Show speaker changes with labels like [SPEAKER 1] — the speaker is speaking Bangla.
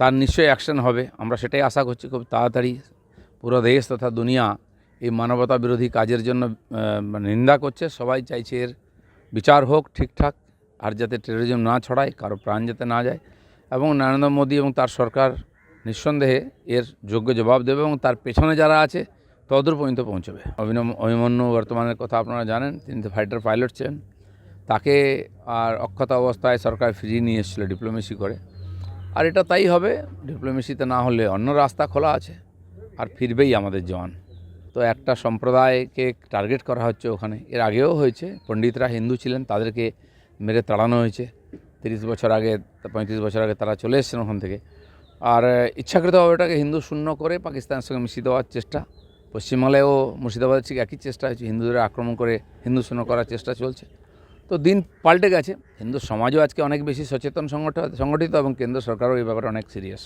[SPEAKER 1] তার নিশ্চয়ই অ্যাকশন হবে। আমরা সেটাই আশা করছি খুব তাড়াতাড়ি পুরো দেশ তথা দুনিয়া এই মানবতা বিরোধী কাজের জন্য মানে নিন্দা করছে। সবাই চাইছে এর বিচার হোক, ঠিকঠাক, আর যাতে টেরোরিজম না ছড়ায়, কারও প্রাণ যাতে না যায়। এবং নরেন্দ্র মোদী এবং তার সরকার নিঃসন্দেহে এর যোগ্য জবাব দেবে এবং তার পেছনে যারা আছে তদূর পর্যন্ত পৌঁছবে। অভিনব, অভিমন্যু বর্তমানের কথা আপনারা জানেন, তিনি তো ফাইটার পাইলট ছিলেন। তাকে আর অক্ষত অবস্থায় সরকার ফিরিয়ে নিয়ে এসেছিল ডিপ্লোমেসি করে। আর এটা তাই হবে ডিপ্লোমেসিতে না হলে অন্য রাস্তা খোলা আছে আর ফিরবেই আমাদের জওয়ান। তো একটা সম্প্রদায়কে টার্গেট করা হচ্ছে ওখানে। এর আগেও হয়েছে, পণ্ডিতরা হিন্দু ছিলেন, তাদেরকে মেরে তাড়ানো হয়েছে। তিরিশ বছর আগে, পঁয়ত্রিশ বছর আগে তারা চলে এসেছেন ওখান থেকে। আর ইচ্ছাকৃতভাবে ওটাকে হিন্দু শূন্য করে পাকিস্তানের সঙ্গে মিশিয়ে দেওয়ার চেষ্টা। পশ্চিমবাংলায়ও মুর্শিদাবাদের ঠিক একই চেষ্টা হয়েছে, হিন্দুদের আক্রমণ করে হিন্দু শূন্য করার চেষ্টা চলছে। তো দিন পাল্টে গেছে। হিন্দু সমাজও আজকে অনেক বেশি সচেতন সংগঠ সংগঠিত এবং কেন্দ্র সরকারও এই ব্যাপারে অনেক সিরিয়াস